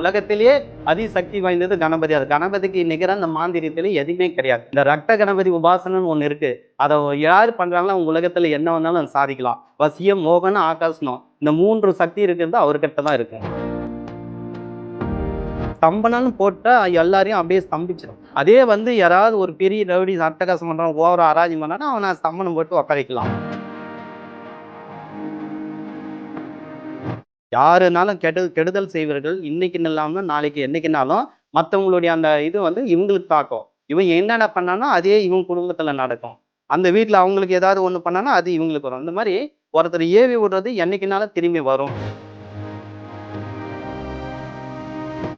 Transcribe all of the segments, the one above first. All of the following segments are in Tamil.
உலகத்திலேயே அதிசக்தி வாய்ந்தது கணபதி. அது கணபதிக்கு நிகர அந்த மாந்திரியத்திலே எதுவுமே கிடையாது. இந்த ரத்த கணபதி உபாசனம்னு ஒன்று இருக்கு. அதை யார் பண்றாங்களோ அவங்க உலகத்துல என்ன வந்தாலும் சாதிக்கலாம். வசியம் மோகனம் ஆகாசனம் இந்த மூன்று சக்தி இருக்கிறது அவர்கிட்ட தான் இருக்கு. ஸ்தம்பனாலும் போட்டால் எல்லாரையும் அப்படியே ஸ்தம்பிச்சிடும் அதே வந்து யாராவது ஒரு பெரிய ரவுடி அட்டகாசம் பண்ணுறான் ஓவர அராஜி பண்ணானா அவனை ஸ்தம்பனம் போட்டு உக்காரிக்கலாம் யாருனாலும் கெடு கெடுதல் செய்வர்கள். இன்னைக்குன்னு இல்லாமல் நாளைக்கு என்னைக்குனாலும் மற்றவங்களுடைய அந்த இது வந்து இவங்களுக்கு தாக்கும். இவன் என்னென்ன பண்ணானோ அதே இவங்க குடும்பத்தில் நடக்கும். அந்த வீட்டில் அவங்களுக்கு ஏதாவது ஒன்று பண்ணானா அது இவங்களுக்கு வரும். இந்த மாதிரி ஒருத்தர் ஏவி விடுறது என்னைக்குனாலும் திரும்பி வரும்.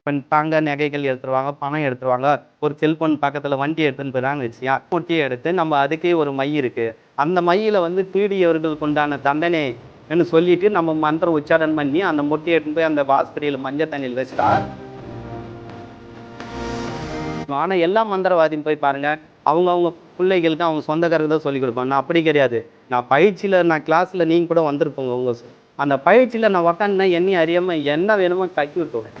பெண் தாங்க நகைகள் எடுத்துருவாங்க பணம் எடுத்துருவாங்க. ஒரு செல்போன் பக்கத்தில் வண்டி எடுத்துன்னு போயிடான்னு வச்சியா குட்டியை எடுத்து நம்ம அதுக்கே ஒரு மை இருக்குது அந்த மையில் வந்து பீடியவர்களுக்கு உண்டான தண்டனை ன்னு சொல்லிட்டு நம்ம மந்திரம் உச்சாரணம் பண்ணி அந்த மொட்டையை எடுத்துன்னு போய் அந்த வாஸ்திரியில் மஞ்சள் தண்ணியில் வச்சுட்டா. ஆனால் எல்லா மந்திரவாதியும் போய் பாருங்க அவங்க அவங்க பிள்ளைகளுக்கு அவங்க சொந்தக்காரங்க தான் சொல்லி கொடுப்பாங்க. நான் அப்படி கிடையாது. நான் பயிற்சியில் நான் கிளாஸில் நீங்கள் கூட வந்திருப்போங்க உங்கள் அந்த பயிற்சியில் நான் உக்காந்துனா என்னையும் அறியாமல் என்ன வேணுமோ கட்டி விட்டுவேன்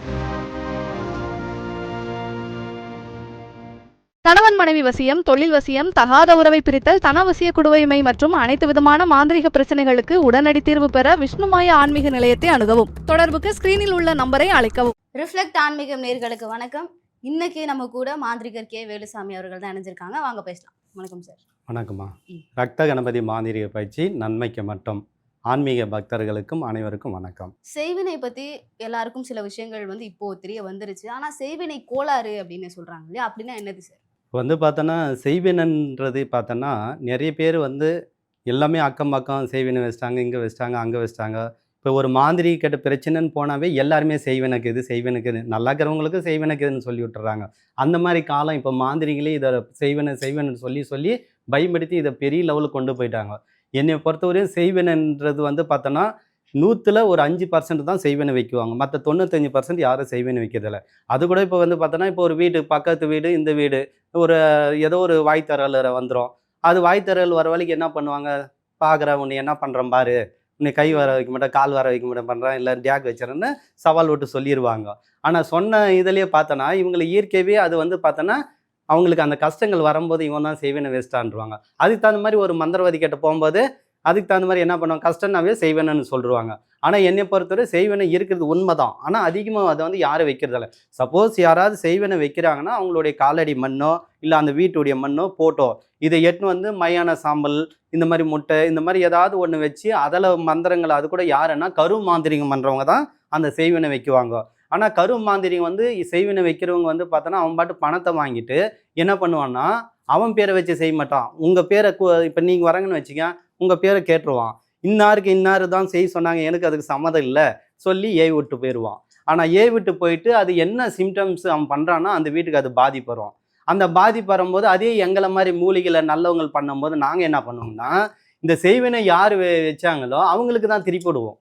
கணவன் மனைவி வசியம் தொழில் வசியம் தகாத உறவை பிரித்தல் தனவசிய குடுவைமை மற்றும் அனைத்து விதமான மாந்திரிக பிரச்சனைகளுக்கு உடனடி தீர்வு பெற விஷ்ணுமாய ஆன்மீக நிலையத்தை அணுகவும். தொடர்புக்கு ஸ்கிரீனில் உள்ள நம்பரை அழைக்கவும். ரிஃப்ளெக்ட் ஆன்மீகம் நேர்களுக்கு வணக்கம். இன்னைக்கு நம்ம கூட மாந்திரிகர் கே. வேலுசாமி அவர்கள் தான் இணைஞ்சிருக்காங்க. வாங்க பேசலாம். வணக்கம் சார் வணக்கம்மா. ரத்த கணபதி மாந்திரிக பயிற்சி நன்மைக்கு மட்டும். ஆன்மீக பக்தர்களுக்கும் அனைவருக்கும் வணக்கம். செய்வினை பத்தி எல்லாருக்கும் சில விஷயங்கள் வந்து இப்போ தெரிய வந்துருச்சு. ஆனா செய்வினை கோளாறு அப்படின்னு சொல்றாங்க இல்லையா? அப்படின்னா என்னது சார் வந்து பார்த்தோன்னா செய்வினன்றது பார்த்தோன்னா நிறைய பேர் வந்து எல்லாமே அக்கம் பக்கம் செய்வினை வச்சிட்டாங்க இங்கே வச்சிட்டாங்க அங்கே வச்சிட்டாங்க. இப்போ ஒரு மாந்திரி கிட்ட பிரச்சனைன்னு போனாவே எல்லாருமே செய்வனுக்கு இது செய்வனுக்கு இது. நல்லா இருக்கிறவங்களுக்கு செய்வனுக்கு இதுன்னு சொல்லி விட்டுறாங்க. அந்த மாதிரி காலம் இப்போ மாந்திரிகளே இதை செய்வன செய்வனன்னு சொல்லி சொல்லி பயன்படுத்தி இதை பெரிய லெவலுக்கு கொண்டு போயிட்டாங்க. என்னை பொறுத்தவரையும் செய்வனன்றது வந்து பார்த்தோன்னா நூற்றில் ஒரு அஞ்சு பர்சன்ட் தான் செய்வேன்னு வைக்குவாங்க. மற்ற தொண்ணூத்தஞ்சு பர்சன்ட் யாரும் செய்வேன்னு வைக்கிறதில்ல. அது கூட இப்போ வந்து பார்த்தோன்னா இப்போ ஒரு வீடு பக்கத்து வீடு இந்த வீடு ஒரு ஏதோ ஒரு வாய்த்தரல் வந்துடும் அது வாய்த்தரல் வர வழிக்கு என்ன பண்ணுவாங்க? பார்க்குற உன்னை என்ன பண்ணுறேன் பாரு. உன்னை கை வர வைக்க மாட்டேன் கால் வர வைக்க மாட்டேன் பண்ணுறேன் இல்லை டேக் வச்சுறேன்னு சவால் விட்டு சொல்லிடுவாங்க ஆனால் சொன்ன இதுலேயே பார்த்தோன்னா இவங்களை இயற்கையவே அது வந்து பார்த்தோன்னா அவங்களுக்கு அந்த கஷ்டங்கள் வரும்போது இவன் தான் செய்வேன்னு வேஸ்ட்டான்ருவாங்க அதுக்கு தகுந்த மாதிரி ஒரு மந்திரவாதி கிட்ட போகும்போது அதுக்கு தகுந்த மாதிரி என்ன பண்ணுவாங்க? கஷ்டம்னாவே செய்வேன்னு சொல்லிடுவாங்க ஆனால் என்னை பொறுத்தவரை செய்வனை இருக்கிறது உண்மைதான். ஆனால் அதிகமாக அதை வந்து யாரும் வைக்கிறதில்ல சப்போஸ் யாராவது செய்வனை வைக்கிறாங்கன்னா அவங்களுடைய காலடி மண்ணோ இல்லை அந்த வீட்டுடைய மண்ணோ போட்டோ இதை எட்டுன்னு வந்து மையான சாம்பல் இந்த மாதிரி முட்டை இந்த மாதிரி ஏதாவது ஒன்று வச்சு அதில் மந்திரங்கள் அது கூட யாருன்னா கரு மாந்திரிகம் பண்ணுறவங்க தான் அந்த செய்வினை வைக்குவாங்க. ஆனால் கரு மாந்திரிகம் வந்து செய்வினை வைக்கிறவங்க வந்து பார்த்தோன்னா அவன் பாட்டு பணத்தை வாங்கிட்டு என்ன பண்ணுவான்னா அவன் பேரை வச்சு செய்ய மாட்டான். உங்கள் பேரை இப்போ நீங்கள் வரங்கன்னு வச்சுக்க உங்கள் பேரை கேட்டுருவான். இன்னாருக்கு இன்னாரு தான் செய்ய சொன்னாங்க எனக்கு அதுக்கு சம்மதம் இல்லை சொல்லி ஏவி விட்டு போயிடுவான் ஆனால் ஏவி விட்டு போயிட்டு அது என்ன சிம்டம்ஸ் அவன் பண்ணுறான்னா அந்த வீட்டுக்கு அது பாதிப்பு வரும். அந்த பாதிப்பு வரும்போது அதே எங்களை மாதிரி மூலிகளை நல்லவங்க பண்ணும்போது நாங்கள் என்ன பண்ணுவோம்னா இந்த செய்வினை யார் வச்சாங்களோ அவங்களுக்கு தான் திருப்பி விடுவோம்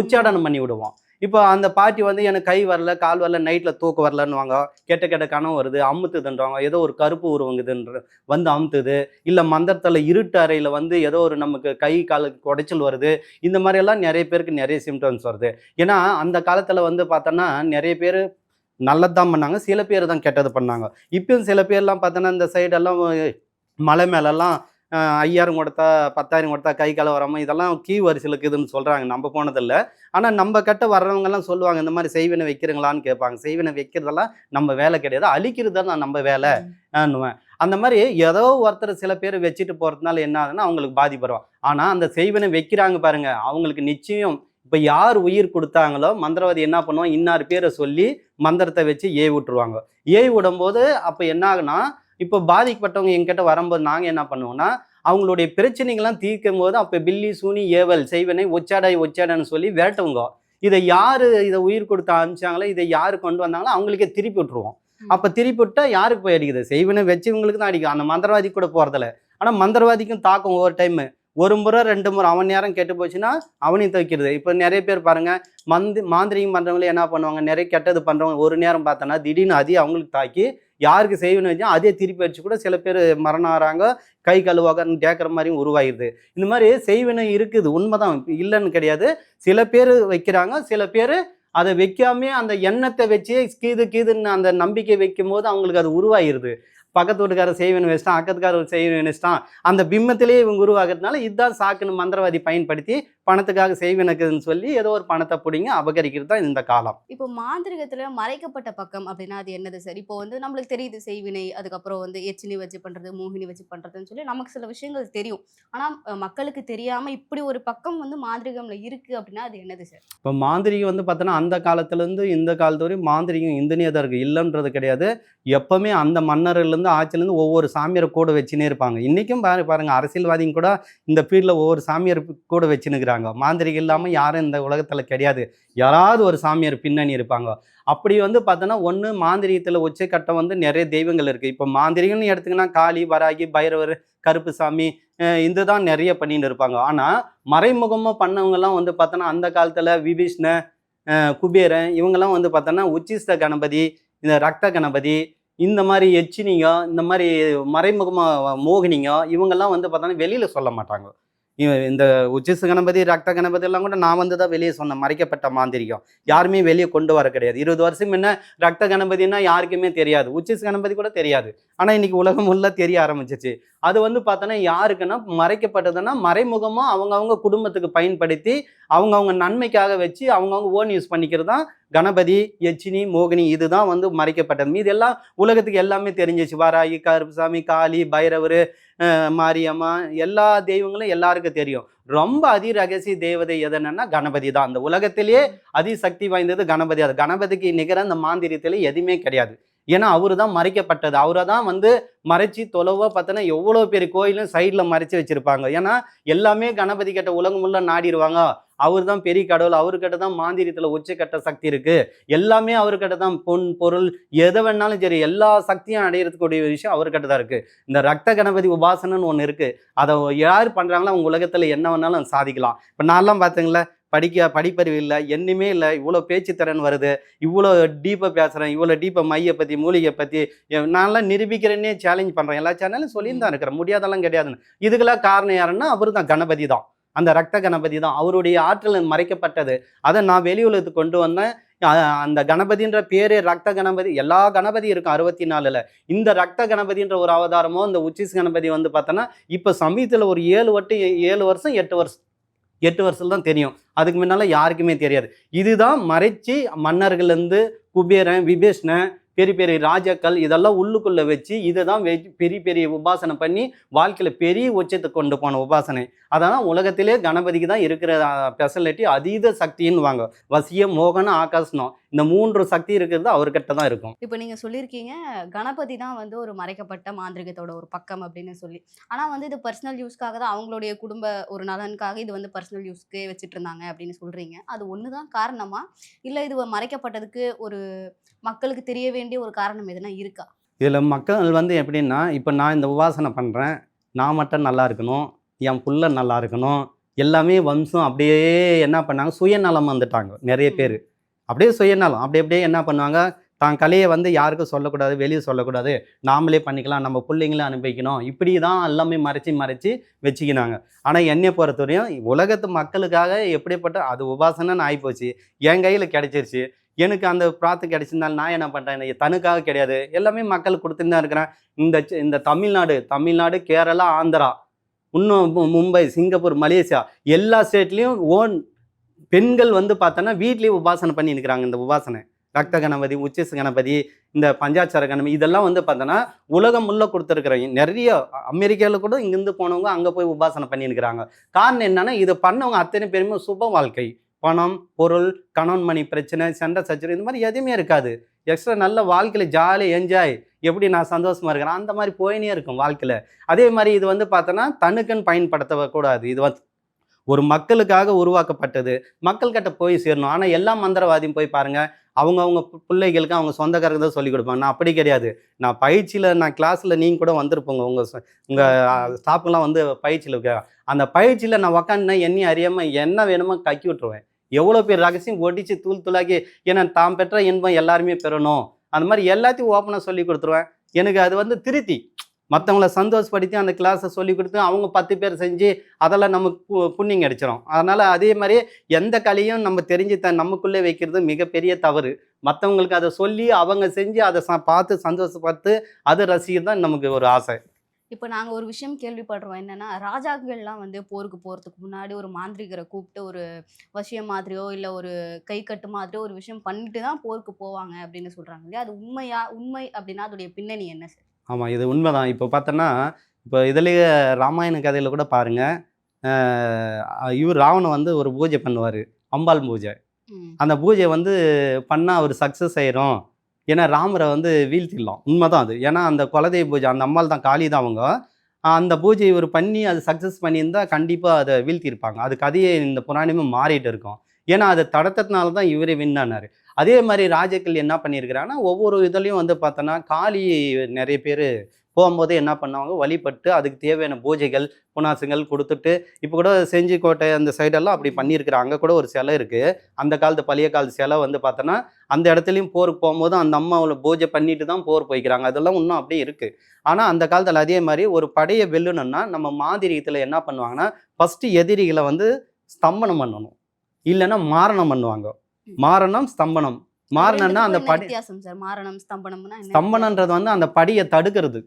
உச்சாடனம் பண்ணி விடுவோம். இப்போ அந்த பாட்டி வந்து எனக்கு கை வரல கால் வரல நைட்டில் தூக்க வரலன்னுவாங்க. கெட்ட கெட்ட கனவு வருது அமுத்துதுன்றவங்க. ஏதோ ஒரு கருப்பு உருவங்குதுன்ற வந்து அமுத்துது. இல்லை மந்திரத்தில் இருட்டு அறையில் வந்து ஏதோ ஒரு நமக்கு கை காலுக்கு குடைச்சல் வருது. இந்த மாதிரியெல்லாம் நிறைய பேருக்கு நிறைய சிம்டம்ஸ் வருது. ஏன்னா அந்த காலத்தில் வந்து பார்த்தோன்னா நிறைய பேர் நல்லது தான் பண்ணாங்க சில பேர் தான் கெட்டது பண்ணாங்க. இப்பயும் சில பேர்லாம் பார்த்தோன்னா இந்த சைடெல்லாம் மலை மேலெல்லாம் ஐயாயிரம் கொடுத்தா பத்தாயிரம் கொடுத்தா கை கால வராமல் இதெல்லாம் கீ வரிசையில் இருக்குதுன்னு சொல்கிறாங்க நம்ம போனதில்லை. ஆனால் நம்ம கிட்ட வர்றவங்கெல்லாம் சொல்லுவாங்க இந்த மாதிரி செய்வினை வைக்கிறீங்களான்னு கேட்பாங்க. செய்வினை வைக்கிறதெல்லாம் நம்ம வேலை கிடையாது. அழிக்கிறது தான் நம்ம வேலை. ஆன்னுவேன். அந்த மாதிரி ஏதோ ஒருத்தர் சில பேர் வச்சுட்டு போகிறதுனால என்ன ஆகுதுன்னா அவங்களுக்கு பாதிப்பு வரும் ஆனால் அந்த செய்வினை வைக்கிறாங்க பாருங்க. அவங்களுக்கு நிச்சயம் இப்போ யார் உயிர் கொடுத்தாங்களோ மந்திரவாதி என்ன பண்ணுவான்? இன்னார் பேரை சொல்லி மந்திரத்தை வச்சு ஏவி விட்டுருவாங்க. ஏவி விடும்போது அப்போ என்ன ஆகுனா இப்போ பாதிக்கப்பட்டவங்க எங்கிட்ட வரும்போது நாங்கள் என்ன பண்ணுவோம்னா அவங்களுடைய பிரச்சனைகள்லாம் தீர்க்கும் போது அப்போ பில்லி சூனி ஏவல் செய்வனை ஒச்சாடாய் ஒச்சாடான்னு சொல்லி விரட்டுவங்க. இதை யார் இதை உயிர் கொடுத்து அனுப்பிச்சாங்களோ இதை யார் கொண்டு வந்தாங்களோ அவங்களுக்கே திருப்பி விட்டுருவோம். அப்போ திருப்பி விட்டா யாருக்கு போய் அடிக்குது? செய்வனை வச்சவங்களுக்கு தான் அடிக்கும். அந்த மந்திரவாதி கூட போகிறதில்ல ஆனால் மந்திரவாதிக்கும் தாக்கும் ஒவ்வொரு டைம் ஒரு முறை ரெண்டு முறை அவன் நேரம் கெட்டு போச்சுன்னா அவனையும் துவைக்கிறது. இப்போ நிறைய பேர் பாருங்க மந்தி மாந்திரிகம் பண்ணுறவங்களே என்ன பண்ணுவாங்க? நிறைய கெட்டது பண்ணுறவங்க ஒரு நேரம் பார்த்தோன்னா திடீர்னு அதே அவங்களுக்கு தாக்கி யாருக்கு செய்வேன்னு வச்சா அதே திருப்பி அடிச்சு கூட சில பேர் மரணம் ஆகிறாங்க கை கழுவாகன்னு கேட்குற மாதிரியும் உருவாகிடுது இந்த மாதிரி செய்வினை இருக்குது. உண்மைதான். இல்லைன்னு கிடையாது. சில பேர் வைக்கிறாங்க. சில பேர் அதை வைக்காமே அந்த எண்ணத்தை வச்சு கீது கீதுன்னு அந்த நம்பிக்கை வைக்கும் போது அவங்களுக்கு அது உருவாயிருது. பக்கத்து வீட்டுக்காரர் செய்வன் வச்சிட்டான் அக்கத்துக்காரர் செய்வன் வச்சிட்டான். அந்த பிம்மத்திலேயே இவங்க உருவாகிறதுனால இதுதான் சாக்குன்னு மந்திரவாதி பயன்படுத்தி பணத்துக்காக செய்வனுக்குன்னு சொல்லி ஏதோ ஒரு பணத்தை பிடிங்க அபகரிக்கிறது தான் இந்த காலம். இப்போ மாந்திரிகத்துல மறைக்கப்பட்ட பக்கம் அப்படின்னா அது என்னது சார்? இப்போ வந்து நம்மளுக்கு தெரியுது செய்வினை அதுக்கப்புறம் வந்து எச்சினி வச்சு பண்றது மோகினி வச்சு பண்றதுன்னு சொல்லி நமக்கு சில விஷயங்கள் தெரியும். ஆனா அஹ், மக்களுக்கு தெரியாம இப்படி ஒரு பக்கம் வந்து மாந்திரிகம்ல இருக்கு அப்படின்னா அது என்னது சார்? இப்போ மாந்திரிகம் வந்து பார்த்தோன்னா அந்த காலத்துலேருந்து இந்த காலத்து வரையும் மாந்திரிகம் இந்தனே தான் இருக்குது இல்லைன்றது கிடையாது. எப்பவுமே அந்த மன்னர்லேருந்து ஆட்சிலேருந்து ஒவ்வொரு சாமியாரை கூட வச்சுனே இருப்பாங்க. இன்றைக்கும் பாரு பாருங்கள் அரசியல்வாதிங்க கூட இந்த ஃபீல்டில் ஒவ்வொரு சாமியார் கூட வச்சுன்னுக்குறாங்க மாந்திரிகம் இல்லாமல் யாரும் இந்த உலகத்தில் கிடையாது. யாராவது ஒரு சாமியார் பின்னணி இருப்பாங்க. அப்படி வந்து பார்த்தோன்னா ஒன்று மாந்திரிகத்தில் உச்சக்கட்டம் வந்து நிறைய தெய்வங்கள் இருக்குது இப்போ மாந்திரிகம்னு எடுத்திங்கன்னா காளி வராகி பைரவர் கருப்புசாமி அஹ் இதுதான் நிறைய பண்ணிட்டு இருப்பாங்க. ஆனால் மறைமுகமாக பண்ணவங்கலாம் வந்து பார்த்தோன்னா அந்த காலத்தில் விபீஷ்ண குபேரன் இவங்கெல்லாம் வந்து பார்த்தோன்னா உச்சிஷ்ட கணபதி இந்த ரக்த கணபதி இந்த மாதிரி எச்சினிங்க இந்த மாதிரி மறைமுகமாக மோகினிங்க இவங்கெல்லாம் வந்து பார்த்தோன்னா வெளியில் சொல்ல மாட்டாங்க. இந்த உச்சிஷ்ட கணபதி ரக்த கணபதி எல்லாம் கூட நான் வந்து தான் வெளியே சொன்னேன். மறைக்கப்பட்ட மாந்திரிகம். யாருமே வெளியே கொண்டு வர கிடையாது. இருபது வருஷம் முன்ன ரக்த கணபதினா யாருக்குமே தெரியாது. உச்சிஷ்ட கணபதி கூட தெரியாது. ஆனால் இன்னைக்கு உலகம் உள்ள தெரிய ஆரம்பிச்சிச்சு. அது வந்து பார்த்தோன்னா யாருக்குன்னா மறைக்கப்பட்டதுன்னா மறைமுகமாக அவங்கவுங்க குடும்பத்துக்கு பயன்படுத்தி அவங்கவுங்க நன்மைக்காக வச்சு அவங்கவுங்க ஓன் யூஸ் பண்ணிக்கிறது தான் கணபதி யட்சினி மோகினி இதுதான் வந்து மறைக்கப்பட்டது. மீது எல்லாம் உலகத்துக்கு எல்லாமே தெரிஞ்சிச்சு. வாராகி கருப்புசாமி காளி பைரவர் மாரியம்மா எல்லா தெய்வங்களும் எல்லாருக்கும் தெரியும். ரொம்ப அதி ரகசிய தேவதை எதுன்னா கணபதி தான். அந்த உலகத்திலேயே அதிசக்தி வாய்ந்தது கணபதி அது கணபதிக்கு நிகர அந்த மாந்திரியத்தில் எதுவுமே கிடையாது. ஏன்னா அவரு தான் மறைக்கப்பட்டது. அவரை தான் வந்து மறைச்சி தொலைவோ பார்த்தோன்னா எவ்வளோ பெரிய கோயிலும் சைடில் மறைச்சி வச்சுருப்பாங்க. ஏன்னா எல்லாமே கணபதி கிட்ட உலகம் நாடிடுவாங்க. அவர் தான் பெரிய கடவுள் அவர்கிட்ட தான் மாந்திரியத்தில் உச்சக்கட்ட சக்தி இருக்கு. எல்லாமே அவர்கிட்ட தான் பொன் பொருள் எதை வேணாலும் சரி எல்லா சக்தியும் அடையிறதுக்கூடிய விஷயம் அவர்கிட்ட தான் இருக்கு. இந்த ரக்த கணபதி உபாசனன்னு ஒன்று இருக்கு. அதை யார் பண்றாங்களோ அவங்க உலகத்துல என்ன வேணாலும் சாதிக்கலாம். இப்போ நான்லாம் பார்த்தீங்களா படிக்க படிப்பறிவு இல்லை என்னுமே இல்லை இவ்வளோ பேச்சு திறன் வருது இவ்வளோ டீப்பாக பேசுகிறேன் இவ்வளோ டீப்பாக மையை பற்றி மூலிகை பற்றி நான்லாம் நிரூபிக்கிறேன்னே சேலஞ்ச் பண்ணுறேன் எல்லா சேனலும் சொல்லியும் தான் இருக்கிறேன். முடியாதெல்லாம் கிடையாதுன்னு. இதுக்கெல்லாம் காரணம் யாருன்னா அவர் தான் கணபதி தான். அந்த ரத்த கணபதி தான். அவருடைய ஆற்றல் மறைக்கப்பட்டது. அதை நான் வெளியுலகத்துக்கு கொண்டு வந்தேன். அந்த கணபதின்ற பேரே ரத்த கணபதி. எல்லா கணபதி இருக்கும் அறுபத்தி நாலுல இந்த ரத்த கணபதின்ற ஒரு அவதாரமோ இந்த உச்சிஸ் கணபதி வந்து பார்த்தோன்னா இப்போ சமீபத்தில் ஒரு ஏழு வட்டு ஏழு வருஷம் எட்டு வருஷம் எட்டு வருஷம் தான் தெரியும். அதுக்கு முன்னால யாருக்குமே தெரியாது. இதுதான் மறைச்சி மன்னர்கள்லேருந்து குபேரன் விபீஷ்ணன் பெரிய பெரிய ராஜாக்கள் இதெல்லாம் உள்ளுக்குள்ளே வச்சு இதை தான் வெச்சு பெரிய பெரிய உபாசனை பண்ணி வாழ்க்கையில் பெரிய உச்சத்தை கொண்டு போன உபாசனை. அதான் உலகத்திலே கணபதிக்கு தான் இருக்கிற ஸ்பெஷாலிட்டி அதீத சக்தின்னு வாங்க வசிய மோகன ஆகாசனம் இந்த மூன்று சக்தி இருக்கிறது அவர்கிட்ட தான் இருக்கும். இப்போ நீங்க சொல்லியிருக்கீங்க கணபதி தான் வந்து ஒரு மறைக்கப்பட்ட மாந்திரிகத்தோட ஒரு பக்கம் அப்படின்னு சொல்லி. ஆனா வந்து இது பர்சனல் யூஸ்க்காக தான் அவங்களுடைய குடும்ப ஒரு நலனுக்காக இது வந்து பர்சனல் யூஸ்க்கு வச்சுட்டு இருந்தாங்க அப்படின்னு சொல்றீங்க. அது ஒண்ணுதான் காரணமா? இல்ல இது மறைக்கப்பட்டதுக்கு ஒரு மக்களுக்கு தெரிய வேண்டிய ஒரு காரணம் எதுனா இருக்கா? இதில் மக்கள் வந்து எப்படின்னா இப்போ நான் இந்த உபாசனை பண்ணுறேன் நான் மட்டும் நல்லா இருக்கணும். என் புள்ள நல்லா இருக்கணும். எல்லாமே வம்சம் அப்படியே என்ன பண்ணாங்க? சுயநலம் வந்துட்டாங்க நிறைய பேர். அப்படியே சுயநலம். அப்படி அப்படியே என்ன பண்ணுவாங்க? தான் கலையை வந்து யாருக்கும் சொல்லக்கூடாது வெளியே சொல்லக்கூடாது. நாமளே பண்ணிக்கலாம் நம்ம பிள்ளைங்களே அனுபவிக்கணும். இப்படி தான் எல்லாமே மறைச்சி மறைச்சி வச்சுக்கினாங்க. ஆனால் என்னை பொறுத்தவரையும் உலகத்து மக்களுக்காக எப்படிப்பட்ட அது உபாசனைன்னு ஆகிப்போச்சு என் கையில் கிடைச்சிருச்சு. எனக்கு அந்த பிரார்த்தனை கிடைச்சிருந்தாலும் நான் என்ன பண்ணுறேன் தனுக்காக கிடையாது. எல்லாமே மக்கள் கொடுத்துட்டு தான் இருக்கிறேன். இந்த இந்த தமிழ்நாடு தமிழ்நாடு கேரளா ஆந்திரா இன்னும் மும்பை சிங்கப்பூர் மலேசியா எல்லா ஸ்டேட்லேயும் ஓன் பெண்கள் வந்து பார்த்தோன்னா வீட்லேயே உபாசனை பண்ணி இருக்கிறாங்க. இந்த உபாசனை. ரக்த கணபதி உச்சிச கணபதி இந்த பஞ்சாட்சர கணபதி இதெல்லாம் வந்து பார்த்தோன்னா உலகம் உள்ள கொடுத்துருக்குறாங்க நிறைய அமெரிக்காவில் கூட இங்கேருந்து போனவங்க அங்கே போய் உபாசனை பண்ணியிருக்கிறாங்க காரணம் என்னன்னா இதை பண்ணவங்க அத்தனை பேருமே சுப வாழ்க்கை. பணம் பொருள் கணவன் மணி பிரச்சனை சண்டை சச்சரவு இந்த மாதிரி எதுவுமே இருக்காது. எக்ஸ்ட்ரா நல்ல வாழ்க்கையில் ஜாலி என்ஜாய் எப்படி நான் சந்தோஷமா இருக்கிறேன்? அந்த மாதிரி போயினே இருக்கும் வாழ்க்கையில். அதே மாதிரி இது வந்து பார்த்தோன்னா தனுக்குன்னு பயன்படுத்தக்கூடாது. இது வந்து ஒரு மக்களுக்காக உருவாக்கப்பட்டது. மக்கள்கிட்ட போய் சேரணும். ஆனால் எல்லா மந்திரவாதியும் போய் பாருங்கள் அவங்கவுங்க பிள்ளைகளுக்கு அவங்க சொந்தக்காரங்க தான் சொல்லிக் கொடுப்பாங்க. நான் அப்படி கிடையாது. நான் பயிற்சியில் நான் கிளாஸில் நீங்கள் கூட வந்திருப்போங்க. உங்கள் உங்கள் ஸ்டாஃப்லாம் வந்து பயிற்சியில் இருக்க. அந்த பயிற்சியில் நான் உக்காந்துனா என்னையும் அறியாமல் என்ன வேணுமோ கக்கி விட்டுருவேன். எவ்வளோ பேர் ரகசியம் ஒடிச்சு தூள் தூளாக்கி ஏன்னா தாம் பெற்ற இன்பம் எல்லாருமே பெறணும். அந்த மாதிரி எல்லாத்தையும் ஓப்பனாக சொல்லி கொடுத்துருவேன். எனக்கு அது வந்து திருத்தி. மற்றவங்கள சந்தோஷப்படுத்தி அந்த கிளாஸை சொல்லி கொடுத்து அவங்க பத்து பேர் செஞ்சு அதெல்லாம் நமக்கு பு- புண்ணியம் கிடைச்சிரும். அதனால் அதே மாதிரி எந்த கலையும் நம்ம தெரிஞ்சு த நமக்குள்ளே வைக்கிறது மிகப்பெரிய தவறு. மற்றவங்களுக்கு அதை சொல்லி அவங்க செஞ்சு அதை ச பார்த்து சந்தோஷப்பட்டு அதை ரசிக்கிறது தான் நமக்கு ஒரு ஆசை. இப்போ நாங்கள் ஒரு விஷயம் கேள்விப்படுறோம். என்னென்னா ராஜாக்கள்லாம் வந்து போருக்கு போகிறதுக்கு முன்னாடி ஒரு மாந்திரிகரை கூப்பிட்டு ஒரு வசியம் மாதிரியோ இல்லை ஒரு கை கட்டு மாதிரியோ ஒரு விஷயம் பண்ணிட்டு தான் போருக்கு போவாங்க அப்படின்னு சொல்கிறாங்க இல்லையா? அது உண்மையா உண்மை அப்படின்னா அதோடைய பின்னணி என்ன சார்? ஆமாம் இது உண்மைதான். இப்போ பார்த்தோன்னா இப்போ இதுலேயே ராமாயண கதையில் கூட பாருங்கள் இவர் ராவணன் வந்து ஒரு பூஜை பண்ணுவார். அம்பாள் பூஜை. அந்த பூஜை வந்து பண்ணால் அவர் சக்ஸஸ் ஆயிரும். ஏன்னா ராமரை வந்து வீழ்த்திடலாம். உண்மைதான் அது. ஏன்னா அந்த குலதெய்வ பூஜை அந்த அம்மாள் தான் காளி தான் அவங்க. அந்த பூஜை இவர் பண்ணி அது சக்ஸஸ் பண்ணியிருந்தா கண்டிப்பாக அதை வீழ்த்தியிருப்பாங்க. அது கதையை இந்த புராணமே மாறிட்டு இருக்கும். ஏன்னா அதை தடுத்ததுனால தான் இவரே வின் ஆனார். அதே மாதிரி ராஜாக்கள் என்ன பண்ணியிருக்கிறாங்கன்னா ஒவ்வொரு இதுலேயும் வந்து பார்த்தோன்னா காளி நிறைய பேர் போகும்போது என்ன பண்ணுவாங்க வழிபட்டு அதுக்கு தேவையான பூஜைகள் புனாசுங்கள் கொடுத்துட்டு இப்போ கூட செஞ்சிக்கோட்டை அந்த சைடெல்லாம் அப்படி பண்ணியிருக்கிறாங்க. அங்கே கூட ஒரு சிலை இருக்குது அந்த காலத்து பழைய காலத்து சிலை வந்து பார்த்தோன்னா அந்த இடத்துலையும் போருக்கு போகும்போது அந்த அம்மாவில் பூஜை பண்ணிட்டு தான் போர் போய்க்கிறாங்க. அதெல்லாம் இன்னும் அப்படியே இருக்குது ஆனால் அந்த காலத்தில் அதே மாதிரி ஒரு படையை வெல்லணும்னா நம்ம மாதிரியத்தில் என்ன பண்ணுவாங்கன்னா ஃபஸ்ட்டு எதிரிகளை வந்து ஸ்தம்பனம் பண்ணணும். இல்லைன்னா மாரணம் பண்ணுவாங்க. மாரணம் ஸ்தம்பனம். மாரணம்னா அந்த படை மாரணம் ஸ்தம்பனம்னா ஸ்தம்பனன்றது வந்து அந்த படியை தடுக்கிறது.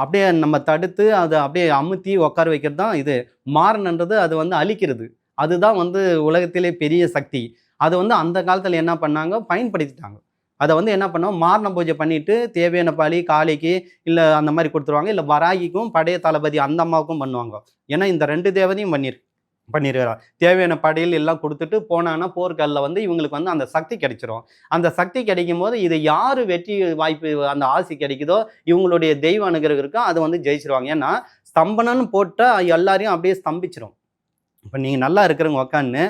அப்படியே நம்ம தடுத்து அதை அப்படியே அமுத்தி உட்கார வைக்கிறது தான் இது. மாறனன்றது அது வந்து அழிக்கிறது. அதுதான் வந்து உலகத்திலே பெரிய சக்தி. அது வந்து அந்த காலத்தில் என்ன பண்ணாங்க? பயன்படுத்திட்டாங்க. அதை வந்து என்ன பண்ணோம்? மாரண பூஜை பண்ணிட்டு தேவையான பலி காளிக்கு இல்லை அந்த மாதிரி கொடுத்துருவாங்க. இல்லை வராகிக்கும் படைய தளபதி அந்த அம்மாவுக்கும் பண்ணுவாங்க. ஏன்னா இந்த ரெண்டு தேவதையும் பண்ணிரு பண்ணிருக்கிறார் தேவையான படையில் எல்லாம் கொடுத்துட்டு போனாங்கன்னா போர்க்கல்ல வந்து இவங்களுக்கு வந்து அந்த சக்தி கிடைச்சிரும். அந்த சக்தி கிடைக்கும் போது இது யார் வெற்றி வாய்ப்பு அந்த ஆசி கிடைக்குதோ இவங்களுடைய தெய்வ அனுகிரகம் இருக்கோ அதை வந்து ஜெயிச்சிருவாங்க. ஏன்னா ஸ்தம்பனம்னு போட்டால் எல்லாரையும் அப்படியே ஸ்தம்பிச்சிரும். இப்போ நீங்கள் நல்லா இருக்கிறவங்க உக்காந்து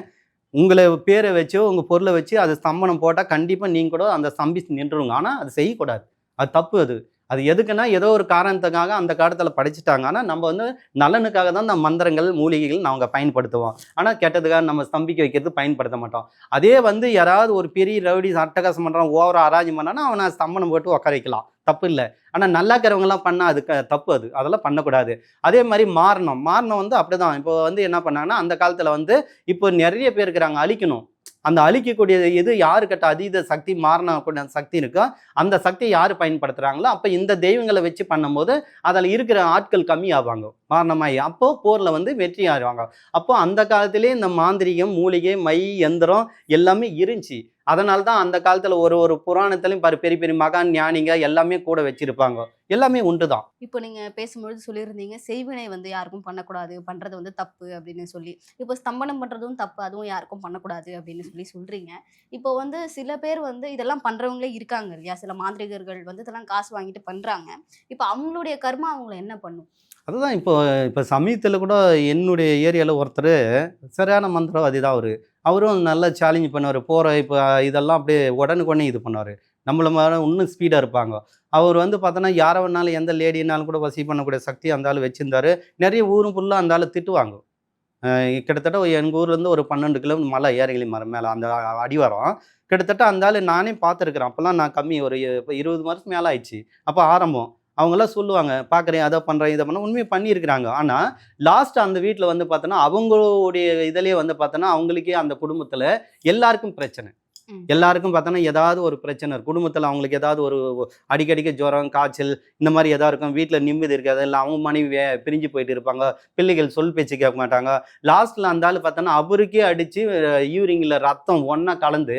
உங்களை பேரை வச்சோ உங்கள் பொருளை வச்சு அது ஸ்தம்பனம் போட்டால் கண்டிப்பாக நீங்கள் கூட அந்த ஸ்தம்பிச்சு நின்றுருங்க ஆனால் அது செய்யக்கூடாது. அது தப்பு அது. அது எதுக்குன்னா ஏதோ ஒரு காரணத்துக்காக அந்த காலத்தில் படிச்சுட்டாங்க. ஆனால் நம்ம வந்து நலனுக்காக தான் நம்ம மந்திரங்கள் மூலிகைகள் நாங்கள் பயன்படுத்துவோம். ஆனால் கெட்டதுக்காக நம்ம ஸ்தம்பிக்க வைக்கிறது பயன்படுத்த மாட்டோம். அதே வந்து யாராவது ஒரு பெரிய ரவுடி அட்டகாசம் பண்ணுறான் ஓவராக அராஜம் பண்ணானா அவனை ஸ்தம்பனம் போட்டு உட்கார வைக்கலாம். தப்பு இல்லை. ஆனால் நல்லா இருக்கிறவங்கலாம் பண்ணால் அது தப்பு அது. அதெல்லாம் பண்ணக்கூடாது. அதே மாதிரி மாறணும் மாறணும் வந்து அப்படிதான். இப்போ வந்து என்ன பண்ணாங்கன்னா அந்த காலத்தில் வந்து இப்போ நிறைய பேர் இருக்கிறாங்க. அழிக்கணும். அந்த அழிக்கக்கூடிய இது யாருக்கிட்ட அதீத சக்தி மாறக்கூடிய சக்தி இருக்கோ அந்த சக்தியை யார் பயன்படுத்துகிறாங்களோ அப்போ இந்த தெய்வங்களை வச்சு பண்ணும்போது அதில் இருக்கிற ஆட்கள் கம்மியாவாங்க மாரணமாகி அப்போது போரில் வந்து வெற்றி ஆறுவாங்க அப்போது அந்த காலத்திலே இந்த மாந்திரிகம் மூலிகை மை எந்திரம் எல்லாமே இருந்துச்சு. அதனால தான் அந்த காலத்தில் ஒரு ஒரு புராணத்திலையும் பாரு பெரிய பெரிய மகான் ஞானிங்க எல்லாமே கூட வச்சிருப்பாங்க. எல்லாமே உண்டு தான். இப்போ நீங்க பேசும்பொழுது சொல்லியிருந்தீங்க செய்வினை வந்து யாருக்கும் பண்ணக்கூடாது பண்றது வந்து தப்பு அப்படின்னு சொல்லி. இப்போ ஸ்தம்பனம் பண்றதும் தப்பு அதுவும் யாருக்கும் பண்ணக்கூடாது அப்படின்னு சொல்லி சொல்றீங்க. இப்போ வந்து சில பேர் வந்து இதெல்லாம் பண்றவங்களே இருக்காங்க இல்லையா? சில மாந்திரிகர்கள் வந்து இதெல்லாம் காசு வாங்கிட்டு பண்றாங்க. இப்போ அவங்களுடைய கர்மா அவங்கள என்ன பண்ணும்? அதுதான் இப்போ இப்போ சமீபத்தில் கூட என்னுடைய ஏரியாவில் ஒருத்தர் சரியான மந்திரவாதி தான் அவர். அவரும் நல்லா சேலஞ்ச் பண்ணுவார். போகிற இப்போ இதெல்லாம் அப்படியே உடனுக்குடனே இது பண்ணுவார். நம்மள மாதிரி இன்னும் ஸ்பீடாக இருப்பாங்க. அவர் வந்து பார்த்தோன்னா யாரை வேணாலும் எந்த லேடினாலும் கூட வசி பண்ணக்கூடிய சக்தி அந்த ஆள் வச்சுருந்தாரு. நிறைய ஊரும் ஃபுல்லாக அந்த ஆள் திட்டுவாங்க. கிட்டத்தட்ட எங்கள் ஊர்லேருந்து ஒரு பன்னெண்டு கிலோமீட்டர் மலை ஏறங்கிலி மரம் மேலே அந்த அடிவாரம். கிட்டத்தட்ட அந்த ஆள் நானே பார்த்துருக்குறேன். அப்போல்லாம் நான் கம்மி ஒரு இப்போ இருபது மாதத்துக்கு மேலே ஆயிடுச்சு. அப்போ ஆரம்பம். அவங்கெல்லாம் சொல்லுவாங்க பார்க்குறேன் அதை பண்ணுறேன் இதை பண்ண உண்மையை பண்ணியிருக்கிறாங்க. ஆனால் லாஸ்ட் அந்த வீட்டில் வந்து பார்த்தோன்னா அவங்களுடைய இதுலேயே வந்து பார்த்தோன்னா அவங்களுக்கே அந்த குடும்பத்தில் எல்லாருக்கும் பிரச்சனை. எல்லாருக்கும் பார்த்தோன்னா ஏதாவது ஒரு பிரச்சனை இருக்கும். குடும்பத்தில் அவங்களுக்கு ஏதாவது ஒரு அடிக்கடிக்க ஜுரம் காய்ச்சல் இந்த மாதிரி ஏதாவது இருக்கும். வீட்டில் நிம்மதி இருக்காது. இல்லை அவங்க மனைவி பிரிஞ்சு போயிட்டு இருப்பாங்க. பிள்ளைகள் சொல் பேச்சு கேட்க மாட்டாங்க. லாஸ்ட்டில் அந்த ஆள் பார்த்தோன்னா அவருக்கே அடித்து யூரிங்கில் ரத்தம் ஒன்றா கலந்து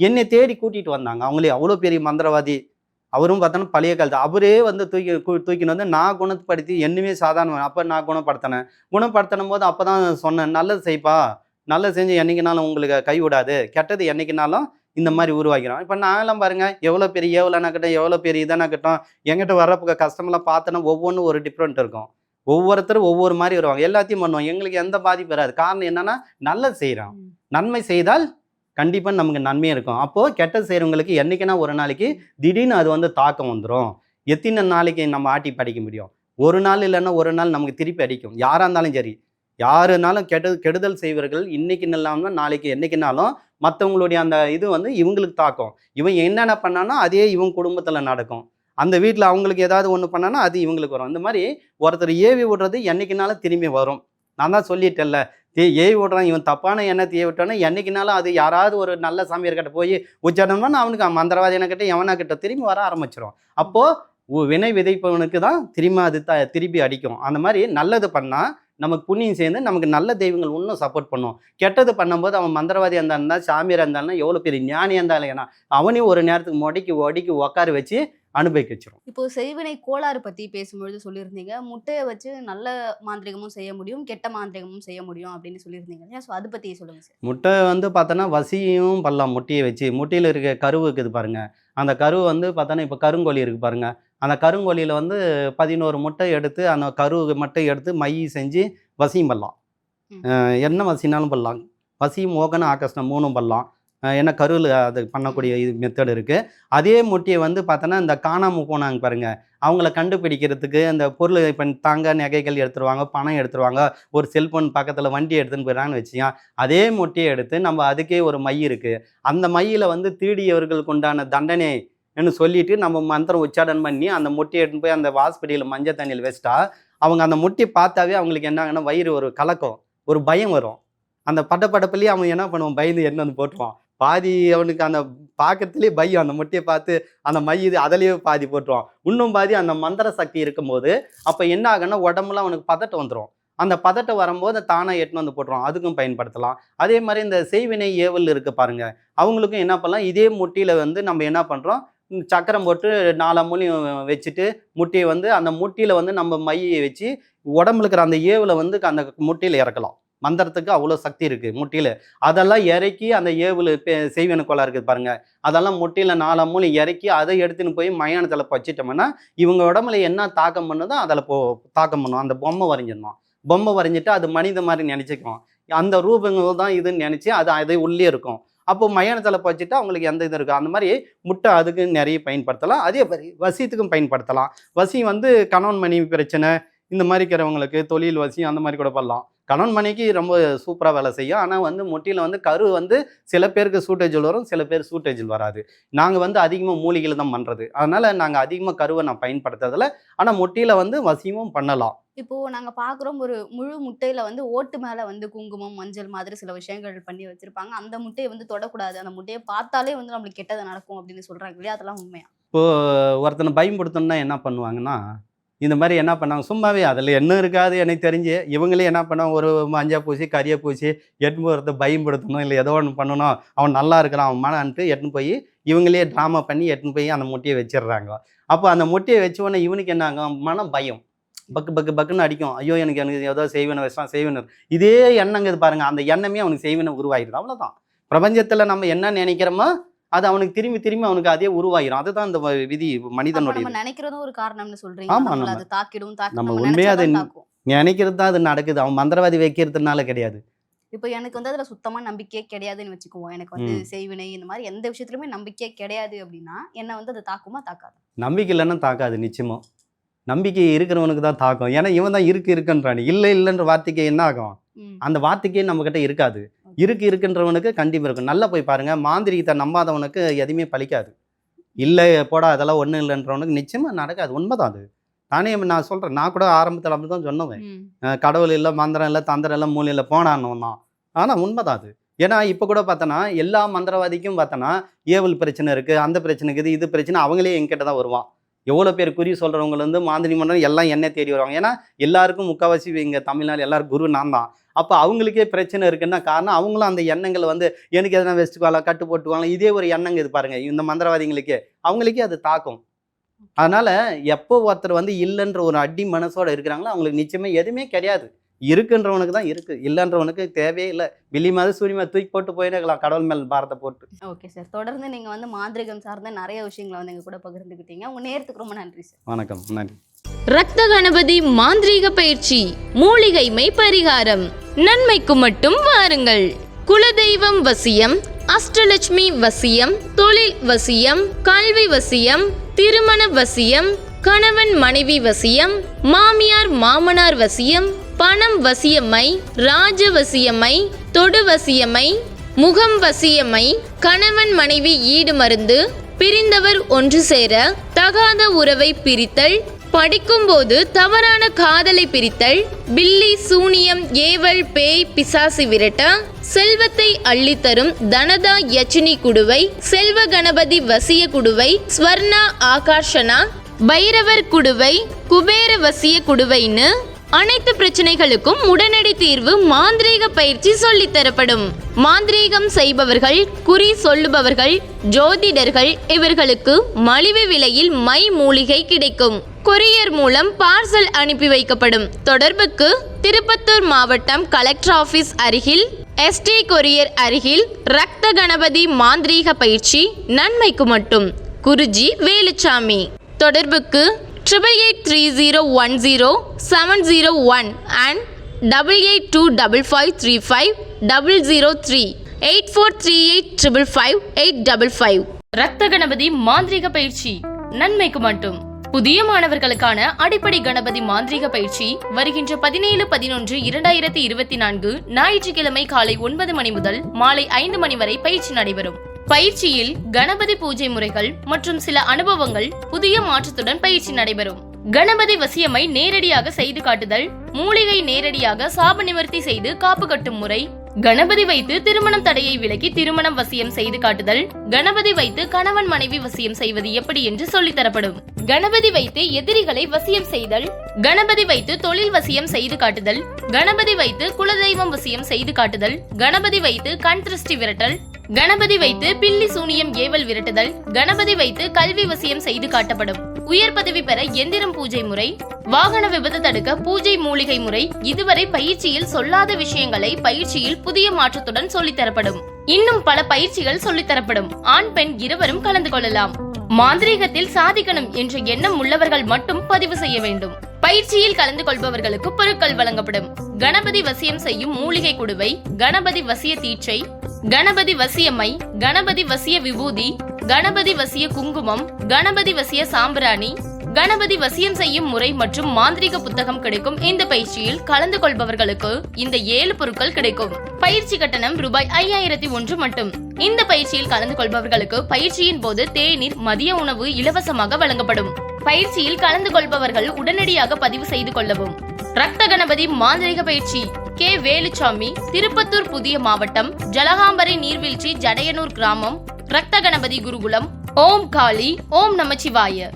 என்னை தேடி கூட்டிகிட்டு வந்தாங்க. அவங்களே அவ்வளோ பெரிய மந்திரவாதி அவரும் பார்த்தோன்னா பழைய காலத்து அவரே வந்து தூக்கி தூக்கின்னு வந்து நான் குணப்படுத்தி என்னுமே சாதாரண அப்போ நான் குணப்படுத்தினேன். குணப்படுத்தினும் போது அப்போ தான் சொன்னேன் நல்லது செய்ப்பா நல்லது செஞ்சு என்னைக்குனாலும் உங்களுக்கு கை விடாது கெட்டது என்னைக்குனாலும் இந்த மாதிரி உருவாக்கிறோம் இப்போ நான்லாம் பாருங்க எவ்வளோ பெரிய ஏவலனா கட்டும் எவ்வளோ பெரிய இதனா கட்டும் எங்கிட்ட வர்ற கஸ்டமர்லாம் பார்த்தோன்னா ஒவ்வொன்றும் ஒரு டிஃப்ரெண்ட் இருக்கும். ஒவ்வொருத்தரும் ஒவ்வொரு மாதிரி வருவாங்க. எல்லாத்தையும் பண்ணுவோம் எங்களுக்கு எந்த பாதிப்பு வராது. காரணம் என்னன்னா நல்லது செய்கிறோம். நன்மை செய்தால் கண்டிப்பாக நமக்கு நன்மையாக இருக்கும். அப்போது கெட்டது செய்கிறவங்களுக்கு என்றைக்குன்னா ஒரு நாளைக்கு திடீர்னு அது வந்து தாக்கம் வந்துடும் எத்தனை நாளைக்கு நம்ம ஆட்டி படிக்க முடியும்? ஒரு நாள் இல்லைன்னா ஒரு நாள் நமக்கு திருப்பி அடிக்கும். யாராக இருந்தாலும் சரி. யாருனாலும் கெடு கெடுதல் செய்வர்கள் இன்னைக்கு இல்லாமல் நாளைக்கு என்னைக்குனாலும் மற்றவங்களுடைய அந்த இது வந்து இவங்களுக்கு தாக்கும். இவன் என்னென்ன பண்ணானோ அதே இவன் குடும்பத்தில் நடக்கும். அந்த வீட்டில் அவங்களுக்கு ஏதாவது ஒன்று பண்ணானா அது இவங்களுக்கு வரும். இந்த மாதிரி ஒருத்தர் ஏவி விடுறது என்னைக்குனாலும் திரும்பி வரும். நான் தான் சொல்லிட்டேன்ல தே ஏவி விடுறான் இவன் தப்பான எண்ணத்தை ஏவி விட்டானா என்னைக்குனாலும் அது யாராவது ஒரு நல்ல சாமியார்கிட்ட போய் உச்சாரணம்னா அவனுக்கு மந்திரவாதி கிட்ட எவனா கிட்ட திரும்பி வர ஆரம்பிச்சிடும் அப்போது வினை விதைப்பவனுக்கு தான் திரும்பி அது த திருப்பி அடிக்கும். அந்த மாதிரி நல்லது பண்ணால் நமக்கு புண்ணியம் சேர்ந்து நமக்கு நல்ல தெய்வங்கள் இன்னும் சப்போர்ட் பண்ணும். கெட்டது பண்ணும்போது அவன் மந்திரவாதியாக இருந்தாலும்னா சாமியார் இருந்தாலும் எவ்வளோ பெரிய ஞானியாக இருந்தாலும் ஏன்னா அவனையும் ஒரு நேரத்துக்கு முடக்கி ஒடுக்கி உட்கார வச்சு அனுபவிக்க வச்சிரும். இப்போ செய்வினை கோளாறு பத்தி பேசும்பொழுது சொல்லியிருந்தீங்க. முட்டையை வச்சு நல்ல மாந்திரிகமும் செய்ய முடியும் கெட்ட மாந்திரிகமும் செய்ய முடியும் அப்படின்னு சொல்லியிருந்தீங்க இல்லையா? ஸோ அதை பத்தி சொல்லுங்க சார் முட்டை வந்து பார்த்தோன்னா வசியும் பண்ணலாம் முட்டையை வச்சு முட்டையில் இருக்க கருவு இருக்குது பாருங்க. அந்த கரு வந்து பார்த்தோன்னா இப்போ கருங்கோழி இருக்குது பாருங்க. அந்த கருங்கோழியில் வந்து பதினோரு முட்டை எடுத்து அந்த கரு மட்டும் எடுத்து மை செஞ்சு வசியம் பண்ணலாம். என்ன வசினாலும் பண்ணலாம். வசியும் மோகன ஆகஸ்டம் மூணும் பண்ணலாம். என்ன கருவில் அது பண்ணக்கூடிய இது மெத்தட் இருக்குது அதே முட்டையை வந்து பார்த்தோன்னா இந்த காணாமல் போனாங்க பாருங்க. அவங்கள கண்டுபிடிக்கிறதுக்கு அந்த பொருள் இப்போ தங்க நகைகள் எடுத்துருவாங்க பணம் எடுத்துருவாங்க ஒரு செல்ஃபோன் பக்கத்தில் வண்டி எடுத்துன்னு போயிடறாங்கன்னு வச்சுக்கோங்க. அதே முட்டையை எடுத்து நம்ம அதுக்கே ஒரு மை இருக்குது அந்த மையில் வந்து திருடியவர்களுக்கு உண்டான தண்டனை என்று சொல்லிட்டு நம்ம மந்திரம் உச்சாரணம் பண்ணி அந்த முட்டியை எடுத்துன்னு போய் அந்த வாஸ்படியில் மஞ்சள் தண்ணியில் வச்சிட்டா அவங்க அந்த முட்டையை பார்த்தாவே அவங்களுக்கு என்ன வயிறு ஒரு கலக்கம் ஒரு பயம் வரும். அந்த படப்படப்புலேயே அவன் என்ன பண்ணுவான்? பயந்து என்ன வந்து போட்டுருவான். பாதி அவனுக்கு அந்த பார்க்கறதுலேயே பயம். அந்த முட்டையை பார்த்து அந்த மை இது அதிலேயே பாதி போட்டுருவான். இன்னும் பாதி அந்த மந்திர சக்தி இருக்கும்போது அப்போ என்ன ஆகுன்னா உடம்புல அவனுக்கு பதட்டம் வந்துடும் அந்த பதட்டம் வரும்போது தானாக எட்டுன்னு வந்து போட்டுருவான். அதுக்கும் பயன்படுத்தலாம். அதே மாதிரி இந்த செய்வினை ஏவல் இருக்குது பாருங்கள் அவங்களுக்கும் என்ன பண்ணலாம்? இதே முட்டியில் வந்து நம்ம என்ன பண்ணுறோம் சக்கரம் போட்டு நாலு மூலையும் வச்சுட்டு முட்டியை வந்து அந்த முட்டியில் வந்து நம்ம மையை வச்சு உடம்புல இருக்கிற அந்த ஏவில் வந்து அந்த முட்டியில் இறக்கலாம். மந்திரத்துக்கு அவ்வளோ சக்தி இருக்குது முட்டியில். அதெல்லாம் இறக்கி அந்த ஏவில் செய்வன கோலா இருக்குது பாருங்கள் அதெல்லாம் முட்டியில் நாலு மூலை இறக்கி அதை எடுத்துன்னு போய் மயானத்தில் வச்சிட்டோம்னா இவங்க உடம்புல என்ன தாக்கம் பண்ணுதோ அதில் போ தாக்கம் பண்ணும். அந்த பொம்மை வரைஞ்சிடணும். பொம்மை வரைஞ்சிட்டு அது மனித மாதிரி நினச்சிக்கும். அந்த ரூபங்கள் தான் இதுன்னு நினச்சி அது அதை உள்ளே இருக்கும். அப்போ மயானத்தில் வச்சுட்டு அவங்களுக்கு எந்த இது இருக்கும் அந்த மாதிரி முட்டை அதுக்கு நிறைய பயன்படுத்தலாம். அதே மாதிரி வசியத்துக்கும் பயன்படுத்தலாம். வசி வந்து கணவன் மனைவி பிரச்சனை இந்த மாதிரி இருக்கிறவங்களுக்கு தொழில் வசியம் அந்த மாதிரி கூட பண்ணலாம். கணவன் மனைவிக்கு ரொம்ப சூப்பராக வேலை செய்யும். ஆனால் வந்து முட்டியில் வந்து கரு வந்து சில பேருக்கு சூட்டேஜில் வரும் சில பேர் சூட்டேஜில் வராது. நாங்கள் வந்து அதிகமாக மூலிகையில் தான் பண்ணுறது அதனால் நாங்கள் அதிகமாக கருவை நான் பயன்படுத்துறதில்ல. ஆனால் முட்டியில் வந்து வசியமும் பண்ணலாம். இப்போ நாங்க பாக்குறோம் ஒரு முழு முட்டையில வந்து ஓட்டு மேல வந்து குங்குமம் மஞ்சள் மாதிரி சில விஷயங்கள் பண்ணி வச்சிருப்பாங்க. அந்த முட்டையை வந்து தொடக்கூடாது. அந்த முட்டையை பார்த்தாலே வந்து நம்மளுக்கு கெட்டது நடக்கும் அப்படின்னு சொல்றாங்க இல்லையா? அதெல்லாம் உண்மையா? இப்போது ஒருத்தனை பயன்படுத்தணும்னா என்ன பண்ணுவாங்கன்னா இந்த மாதிரி என்ன பண்ணாங்க? சும்மாவே அதில் என்ன இருக்காது எனக்கு தெரிஞ்சு. இவங்களே என்ன பண்ணாங்க ஒரு மஞ்சள் பூசி கரியை பூசி எட்டுன்னு ஒருத்த பயன்படுத்தணும். இல்லை ஏதோ ஒன்று பண்ணணும். அவன் நல்லா இருக்கிறான் அவன் மனன்ட்டு எட்டுன்னு போய் இவங்களே ட்ராமா பண்ணி எட்டுன்னு போய் அந்த முட்டையை வச்சிடுறாங்க. அப்போ அந்த முட்டையை வச்ச உடனே இவனுக்கு என்ன ஆகும் மனம் பயம். பக்கு பக்கு பக்குன்னு அடிக்கும். ஐயோ எனக்கு எனக்கு ஏதோ செய்வன வச்சான் செய்வன இதே எண்ணங்கிறது பாருங்கள் அந்த எண்ணமே அவனுக்கு செய்வன உருவாகிடுது அவ்வளோதான் பிரபஞ்சத்தில் நம்ம என்ன நினைக்கிறோமோ அது அவனுக்கு திரும்பி திரும்பி அவனுக்கு அதே உருவாகிரும் அதுதான் இந்த விதி மனிதனுடைய நினைக்கிறதும் ஒரு காரணம்னு சொல்றீங்க. ஆமா, அது தாக்கிடும் தாக்கி நம்ம உண்மையா அதை நினைக்கிறது தான் அது நடக்குது. அவன் மந்திரவாதி வைக்கிறதுனால கிடையாது. இப்போ எனக்கு வந்து அதுல சுத்தமா நம்பிக்கையே கிடையாதுன்னு வச்சுக்குவோம். எனக்கு வந்து. செய்வினை இந்த மாதிரி எந்த விஷயத்துலயுமே நம்பிக்கையே கிடையாது அப்படின்னா என்ன வந்து அது தாக்குமா தாக்காது? நம்பிக்கை இல்லைன்னா தாக்காது நிச்சயமா. நம்பிக்கை இருக்கிறவனுக்கு தான் தாக்கும். ஏன்னா இவன் தான் இருக்கு இருக்குன்றான். இல்லை இல்லைன்ற வார்த்தைக்கு என்ன ஆகும். அந்த வார்த்தைக்கே நம்ம கிட்ட இருக்காது. இருக்கு இருக்குன்றவனுக்கு கண்டிப்பாக இருக்கும். நல்லா போய் பாருங்க. மாந்திரிகத்தை நம்பாதவனுக்கு எதுவுமே பலிக்காது இல்லை போடா அதெல்லாம் ஒன்றும் இல்லைன்றவனுக்கு நிச்சயமா நடக்காது. உண்மைதான் அது. நானே நான் சொல்கிறேன் நான் கூட ஆரம்பத்தில் அப்படி தான் சொன்னவன் கடவுள் இல்லை மந்திரம் இல்லை தந்திரம் இல்லை மூலையில் போனான்னு தான் ஆனால் உண்மைதான் அது. ஏன்னா இப்போ கூட பார்த்தோன்னா எல்லா மந்திரவாதிக்கும் பார்த்தோன்னா ஏவல் பிரச்சனை இருக்குது அந்த பிரச்சனை இருக்குது இது பிரச்சனை அவங்களே எங்கிட்ட தான் வருவான். எவ்வளோ பேர் குறி சொல்கிறவங்கலேருந்து மாந்திரி மந்திரம் எல்லாம் என்ன தேடி வருவாங்க. ஏன்னா எல்லாருக்கும் முக்கால்வாசி இங்கே தமிழ்நாடு எல்லாரும் குரு நான் தான். அப்போ அவங்களுக்கே பிரச்சனை இருக்குன்னா காரணம் அவங்களும் அந்த எண்ணங்கள் வந்து எனக்கு எதனா வச்சுக்குவாங்களா கட்டு போட்டுக்குவாங்க இதே ஒரு எண்ணங்க இது பாருங்க இந்த மந்திரவாதிகளுக்கே அவங்களுக்கே அது தாக்கும். அதனால் எப்போ ஒருத்தர் வந்து இல்லைன்ற ஒரு அடி மனசோட இருக்கிறாங்களோ அவங்களுக்கு நிச்சயமே எதுவுமே கிடையாது. இருக்குன்றவனுக்கு தான் இருக்கு. இல்லைன்றவனுக்கு தேவையே இல்லை. பில்லி மாதிரி சூரிய மாதிரி தூக்கி போட்டு போயினே இருக்கலாம் கடவுள் மேல் பாரத்தை போட்டு. ஓகே சார் தொடர்ந்து நீங்க வந்து மாந்திரிகம் சார்ந்த நிறைய விஷயங்களை வந்து எங்க கூட பகிர்ந்துக்கிட்டீங்க உங்க நேரத்துக்கு ரொம்ப நன்றி சார் வணக்கம். நன்றி. ரத்த கணபதி மாந்திரீக பயிற்சி மூலிகைமை பரிகாரம் நன்மைக்கு மட்டும் வாருங்கள். குலதெய்வம் வசியம் அஷ்டலட்சுமி வசியம் தொழில் வசியம் கல்வி வசியம் திருமண வசியம் கணவன் மனைவி வசியம் மாமியார் மாமனார் வசியம் பணம் வசியமை ராஜ வசியமை தொடு வசியமை முகம் வசியமை கணவன் மனைவி ஈடு மருந்து பிரிந்தவர் ஒன்று சேர தகாத உறவை பிரித்தல் படிக்கும்போது தவறான காதலை பிரித்தல் பில்லி சூனியம் ஏவல் பேய் பிசாசு விரட்ட செல்வத்தை அள்ளித்தரும் தனதா யச்சினி குடுவை செல்வ கணபதி வசிய குடுவை ஸ்வர்ணா ஆகாஷனா பைரவர் குடுவை குபேர வசிய குடுவைன்னு அனைத்து பிரச்சனைகளுக்கும் உடனடி தீர்வு மாந்திரீக பயிற்சி சொல்லித்தரப்படும் மாந்திரீகம் செய்பவர்கள் குறி சொல்லுபவர்கள் ஜோதிடர்கள் இவர்களுக்கு மலிவு விலையில் மை மூலிகை கிடைக்கும். கொரியர் மூலம் பார்சல் அனுப்பி வைக்கப்படும். தொடர்புக்கு திருப்பத்தூர் மாவட்டம் கலெக்டர் ஆபீஸ் அருகில் எஸ்டி கொரியர் அருகில் ரக்த கணபதி மாந்திரீக பயிற்சி நன்மைக்கு மட்டும். குருஜி வேலுச்சாமி. தொடர்புக்கு triple eight three zero one zero seven zero one and double eight two double five three five double zero three eight four three eight triple five eight double five Ratha Ganapathi மாந்திரிக பயிற்சி நன்மைக்கு மட்டும். புதிய மாணவர்களுக்கான அடிப்படை கணபதி மாந்திரிக பயிற்சி வருகின்ற பதினேழு பதினொன்று இரண்டாயிரத்தி இருபத்தி நான்கு ஞாயிற்றுக்கிழமை காலை ஒன்பது மணி முதல் மாலை ஐந்து மணி வரை பயிற்சி நடைபெறும். பயிற்சியில் கணபதி பூஜை முறைகள் மற்றும் சில அனுபவங்கள் புதிய மாற்றத்துடன் பயிற்சி நடைபெறும். கணபதி வசியமை நேரடியாக செய்து காட்டுதல் மூலிகை நேரடியாக சாப நிவர்த்தி செய்து காப்பு கட்டும் முறை கணபதி வைத்து திருமணம் தடையை விலக்கி திருமணம் வசியம் செய்து காட்டுதல் கணபதி வைத்து கணவன் மனைவி வசியம் செய்வது எப்படி என்று சொல்லித் தரப்படும் கணபதி வைத்து எதிரிகளை வசியம் செய்தல் கணபதி வைத்து தொழில் வசியம் செய்து காட்டுதல் கணபதி வைத்து குலதெய்வம் வசியம் செய்து காட்டுதல் கணபதி வைத்து கண் திருஷ்டி விரட்டல் கணபதி வைத்து பில்லி சூனியம் ஏவல் விரட்டுதல் கணபதி வைத்து கல்வி வசியம் செய்து காட்டப்படும். உயர் பதவி பெற எந்திரம் பூஜை முறை வாகன விபத்து தடுக்க பூஜை மூலிகை முறை இதுவரை பயிற்சியில் சொல்லாத விஷயங்களை பயிற்சியில் புதிய மாற்றத்துடன் சொல்லித்தரப்படும். இன்னும் பல பயிற்சிகள் சொல்லித்தரப்படும். ஆண் பெண் இருவரும் கலந்து கொள்ளலாம். மாந்திரீகத்தில் சாதிக்கணும் என்ற எண்ணம் உள்ளவர்கள் மட்டும் பதிவு செய்ய வேண்டும். பயிற்சியில் கலந்து கொள்பவர்களுக்கு பொருட்கள் வழங்கப்படும். கணபதி வசியம் செய்யும் மூலிகை குடுவை கணபதி வசிய தீட்சை கணபதி வசியம்மை கணபதி வசிய விபூதி கணபதி வசிய குங்குமம் கணபதி வசிய சாம்பிராணி கணபதி வசியம் செய்யும் முறை மற்றும் மாந்திரீக புத்தகம் கிடைக்கும் இந்த பயிற்சியில் கலந்து கொள்பவர்களுக்கு இந்த ஏழு பொருட்கள் கிடைக்கும். பயிற்சி கட்டணம் ரூபாய் ஐயாயிரத்தி ஒன்று மட்டும். இந்த பயிற்சியில் கலந்து கொள்பவர்களுக்கு பயிற்சியின் போது தேநீர் மதிய உணவு இலவசமாக வழங்கப்படும். பயிற்சியில் கலந்து கொள்பவர்கள் உடனடியாக பதிவு செய்து கொள்ளவும். ரத்த கணபதி மாந்திரிக பயிற்சி. கே. வேலுச்சாமி திருப்பத்தூர் புதிய மாவட்டம் ஜலகாம்பரை நீர்வீழ்ச்சி ஜடையனூர் கிராமம் ரத்த கணபதி குருகுலம் ஓம் காளி ஓம் நமச்சிவாய.